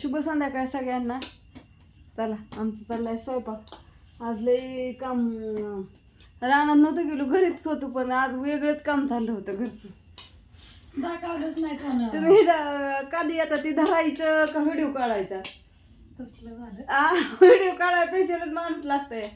शुभ संध्याकाळ सगळ्यांना. चला आमचं चाललाय स्वयंपाक. आज लई काम रानात नव्हतं गेलो घरीच होतो पण आज वेगळंच काम चाललं होतं घरचं. दाखवलंच नाही तुम्ही कधी आता ती धरायचं का व्हिडिओ काढायचा? व्हिडिओ काढायला पेशलच माणूस लागतंय.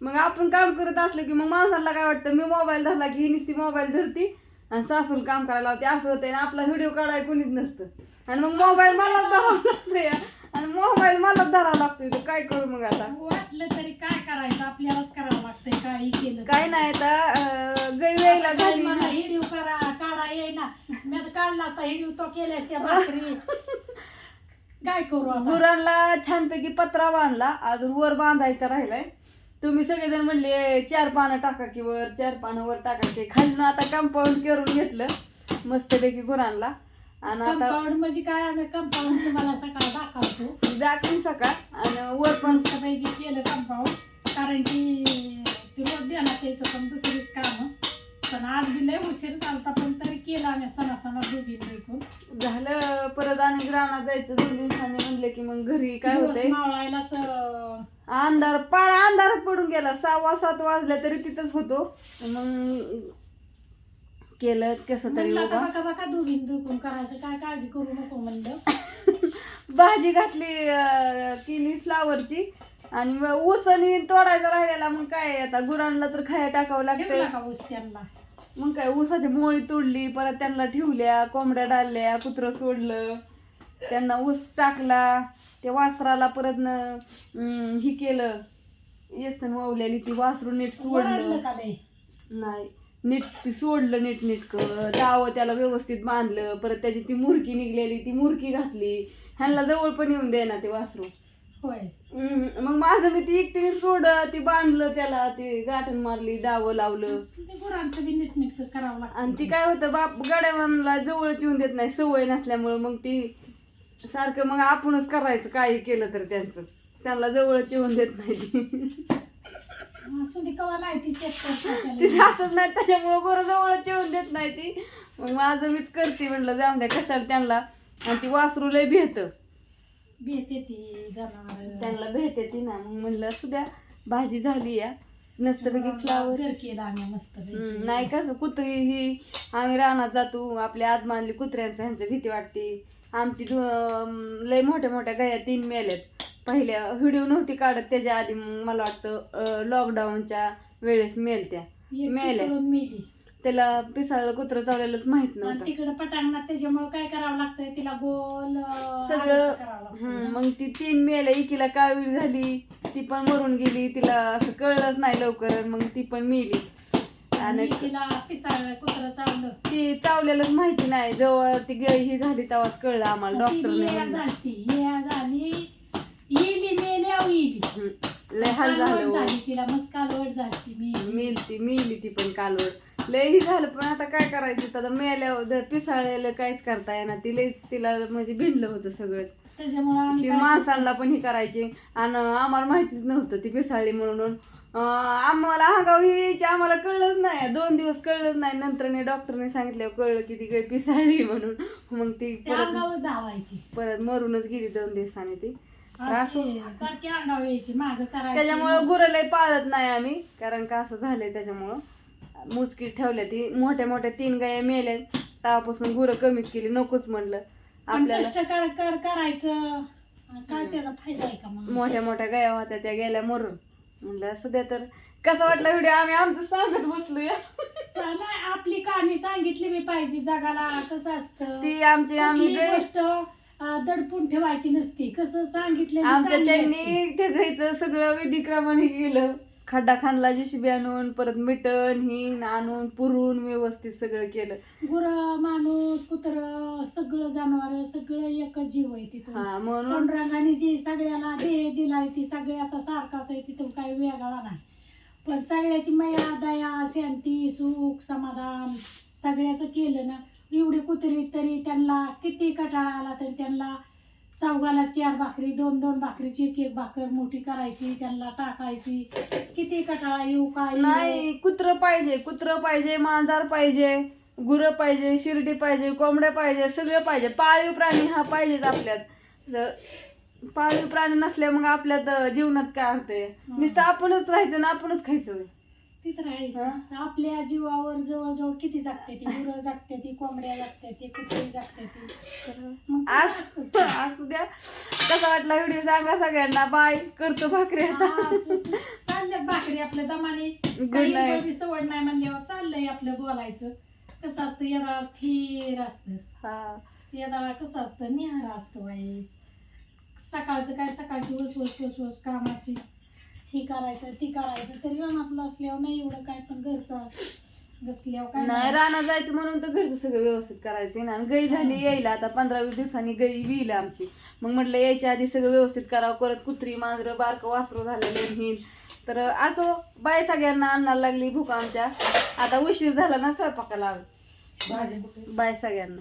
मग आपण काम करत असलं की मग माणसाला काय वाटतं? मी मोबाईल धरला की ही नुसती मोबाईल धरती आणि सासून काम करायला लावते. असं होतंय आणि आपला व्हिडिओ काढायला कोणीच नसतं. आणि मग मोबाईल मलाच धरावा लागतोय. आणि मोबाईल मलाच धरावा लागतोय. तर काय करू मग आता? वाटलं तरी काय करायचं? आपल्यालाच करावं लागतंय. काही केलं काय नाही आता अं, गै वेळेला झाली मला हिडीव करा काढा येईना मी आता काढला आता हिडीव तो केल्यास त्या भाकरी. काय करू आता? गुरांना छानपैकी पत्रा बांधला. अजून वर बांधायचा राहिलाय. तुम्ही सगळेजण म्हणले चार पानं टाका की वर चार पानं वर टाकायचे खालून आता कंपाऊंड करून घेतलं मस्तपैकी गुरांना आणि आता कंपाऊंड म्हणजे काय? आम्ही कंपाऊंड तुम्हाला सकाळ दाखवतो. दाखवून सका आणि वर पण मस्तपैकी केलं कंपाऊंड कारण की ते रोज देण्यात यायचं पण दुसरीच काम. पण आज बी लय उशीर चालता पण तरी केलं आम्ही सणा सणा दोघी ऐकून झालं परत आणि ग्रामात जायचं दोन दिवसांनी म्हणले की मग घरी काय होतंय? मावळायलाच अं, अंधार पार अंधारात पडून गेला. सहा सात वाजल्या तरी तिथंच होतो. मग केलं कसं तरी म्हणलं उभा आता बघा बघा दोघी दुखून करायचं. काय काळजी करू नको म्हणलं. भाजी घातली अं, केली फ्लावरची. आणि मग ऊसनी तोडायचा राहिलेला. मग काय आता गुरांना तर खाया टाकावं लागतंय. ठेवला का ऊस त्यांना. मग काय ऊसाची मोळी तोडली परत त्यांना ठेवल्या कोंबड्या डालल्या कुत्रं सोडलं. त्यांना ऊस टाकला. त्या वासराला परत न अं, ही केलं. येसन वावलेली ती वासरू नीट सोडलं. का लय नाही. नीट ती सोडलं नीट नीट दावं त्याला व्यवस्थित बांधलं. परत त्याची ती मुरकी निघलेली. ती मुरकी घातली. ह्यांना जवळ पण येऊन दे ना ते वासरू. होय. हम्म, मग माझं मी ती एकटीने सोड ती बांधलं त्याला. ती गाठण मारली दावं लावलं. ते गुरांचं बी नीटनीट करावं लागतं आणि ती काय होतं बाप गड्यावानला जवळच येऊन देत नाही. सवय नसल्यामुळं मग ती सारखं मग आपणच करायचं काही केलं तर त्यांचं. त्यांना जवळच येऊन देत नाही. कवा चेक ती जातच नाही त्याच्यामुळं बरं जवळच येऊन देत नाही ती. मग माझं मीच करते म्हणलं जाऊन द्या कशाला त्यांना. आणि ती वासरू लय भेट भेटे ती जनावर. त्यांना भेटते ती ना. मग म्हणलं असू द्या भाजी झाली या. नसतं फ्लावर घर केलं आम्ही मस्त नाही कसं कुत्री ही आम्ही रानात जातो आपल्या आदमानली कुत्र्यांचं ह्यांचं भीती वाटते. आमची लय मोठ्या मोठ्या गाया तीन मेल्यात. पहिल्या व्हिडिओ नव्हती काढत त्याच्या आधी मला वाटतं लॉकडाऊनच्या वेळेस मेलत्या. मेल्या. मेली. त्याला पिसाळलं कुत्रं चावलेलंच माहीत नव्हतं. तिकडं पटांगणात त्याच्यामुळे काय करावं लागतंय? तिला गोल सगळं मग ती तीन मेल्या. एकीला कावीळ झाली ती पण मरून गेली. तिला असं कळलंच नाही लवकर मग ती पण मेली. आणि तिला पिसाळ ती चावलेलंच माहिती नाही. जेव्हा ती गे- ही झाली तेव्हाच कळलं आम्हाला. डॉक्टरने ये म्हणलं. झाली ये झाली येली मेली अहो येली हम्म. लय हाल कालवड झालं झाली तिला. मस्त कालवड झाली मी मेलती मेली ती पण कालवड लय ही झालं पण आता काय करायचं? आता मेल्यावर पिसाळलेलं काहीच करता येणार. ती तिला म्हणजे भिडलं होतं सगळं. त्याच्यामुळे आम्ही ती काय माणसांना पण ही करायची. आणि आम्हाला माहितीच नव्हतं ती पिसाळली म्हणून. अं, आम्हाला ही यायची आम्हाला कळलंच नाही. दोन दिवस कळलंच नाही. नंतर डॉक्टरने सांगितल्यावर कळलं की ती काही पिसाळली म्हणून. मग ती त्या परत अंगावर धावायची. परत मरूनच गेली दोन दिवसांनी ती. अशी सारखी अंगावर यायची माग सरायची. त्याच्यामुळं लय पाळत नाही आम्ही. कारण का असं झालंय त्याच्यामुळं. मुचकी ठेवल्या ती. मोठ्या मोठ्या तीन गाया मेल्या तेव्हापासून गुरं कमीच केली. नकोच म्हणलं. पण आपल्याला कष्ट कर कर करायचं. काय त्याचा फायदा आहे का मग? मोठ्या मोठ्या गाया होत्या त्या गेल्या मरून. म्हणलं असं द्या तर. कसा वाटला व्हिडिओ? आम्ही आमचं सांगत बसलोया. नाही आपली कहाणी सांगितली मी पाहिजे जगाला कसं असतं? ती आमची आम्ही कुठली गे- गोष्ट अं, दडपून ठेवायची नसती. कसं सांगितलं आमच्या त्यांनी त्या घ्यायचं सगळं विधिक्रमाने गेलं खड्डा खाणला जेसीबी आणून परत मिटण ही आणून पुरून व्यवस्थित सगळं केलं. गुर माणूस कुत्र सगळं जनावर सगळं एकच जीव आहे तिथं. हा म्हणून पांडुरंगाने जी सगळ्याला देह दिलाय ती सगळ्याचा सारखाच आहे तिथं काही वेगळा नाही. पण सगळ्याची मया दया शांती सुख समाधान सगळ्याचं केलं ना एवढी कुत्री तरी त्यांना किती कटाळा आला तरी त्यांना चौघाला चार भाकरी दोन दोन भाकरीची एक एक भाकर मोठी करायची त्यांना टाकायची. किती कटाळा येऊ काय. नाही कुत्र पाहिजे कुत्र पाहिजे मांजर पाहिजे गुरं पाहिजे शिर्डी पाहिजे कोंबड्या पाहिजे सगळं पाहिजे. पाळीव प्राणी हा पाहिजेच आपल्यात. पाळीव प्राणी नसल्या मग आपल्यात अं, जीवनात काय होते नुसतं आपणच राहायचं ना आपणच खायचं. ती तर आहेच आपल्या जीवावर जवळजवळ किती जागते ती? गुरं जागते ती कोंबड्या जागते ती कुत्री जागते ती. आज द्या कसा वाटला व्हिडिओ सांगा सगळ्यांना? बाय. करतो भाकरी आता. आज चालल्यात भाकरी आपल्या दमाने. काही night. सवड नाही म्हणल्यावर चाललंय आपलं बोलायचं. कसं असतं यदा थीर असतं. हा. यदा कसं असतं निहार असतं वाईस सकाळचं काय सकाळची वसवस वसवस कामाची. ही करायचं ती करायचं. तरी रानातलं असल्यावर नाही एवढं काय पण घरचा. घसल्यावर काय नाही. रानात जायचं म्हणून तर घरचं सगळं व्यवस्थित करायचं ना. आणि गई झाली यायला आता पंधरा वीस दिवसांनी गई विईल आमची. मग म्हटलं यायच्या आधी सगळं व्यवस्थित करावं परत कुत्री मांजरं बारकं वासरू झालेलं हिन तर असो बाय सगळ्यांना अन्नाला लागली भूक आमच्या. आता उशीर झाला ना स्वयंपाकाला. बाय सगळ्यांना.